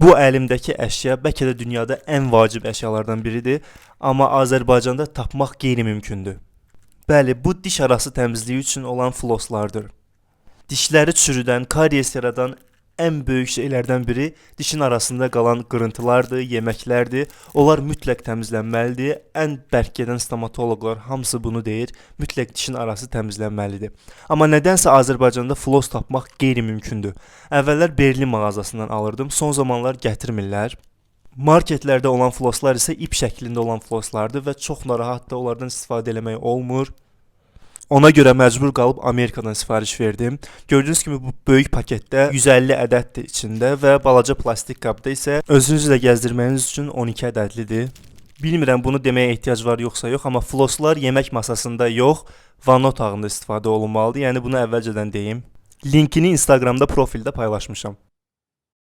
Bu əlimdəki əşya bəlkə də dünyada ən vacib əşyalardan biridir, amma Azərbaycanda tapmaq qeyri-mümkündür. Bəli, bu diş arası təmizliyi üçün olan flosslardır. Dişləri çürüdən, karies yaradan ən böyük şeylərdən biri dişin arasında qalan qırıntılardır, yeməklərdir. Onlar mütləq təmizlənməlidir. Ən bərk gedən stomatoloqlar hamısı bunu deyir. Mütləq dişin arası təmizlənməlidir. Amma nədənsə Azərbaycanda floss tapmaq qeyri-mümkündür. Əvvəllər Berlin mağazasından alırdım, son zamanlar gətirmirlər. Marketlərdə olan flosslar isə ip şəklində olan flosslardır və çox narahatdır, onlardan istifadə eləmək olmur. Ona görə məcbur qalıb Amerikadan sifariş verdim. Gördüyünüz kimi bu böyük paketdə 150 ədəddir içində və balaca plastik qabda isə özünüzlə gəzdirməyiniz üçün 12 ədədlidir. Bilmirəm bunu deməyə ehtiyac var yoxsa yox, amma flosslar yemək masasında yox, vanna otağında istifadə olunmalıdır. Yəni bunu əvvəlcədən deyim. Linkini Instagramda profildə paylaşmışam.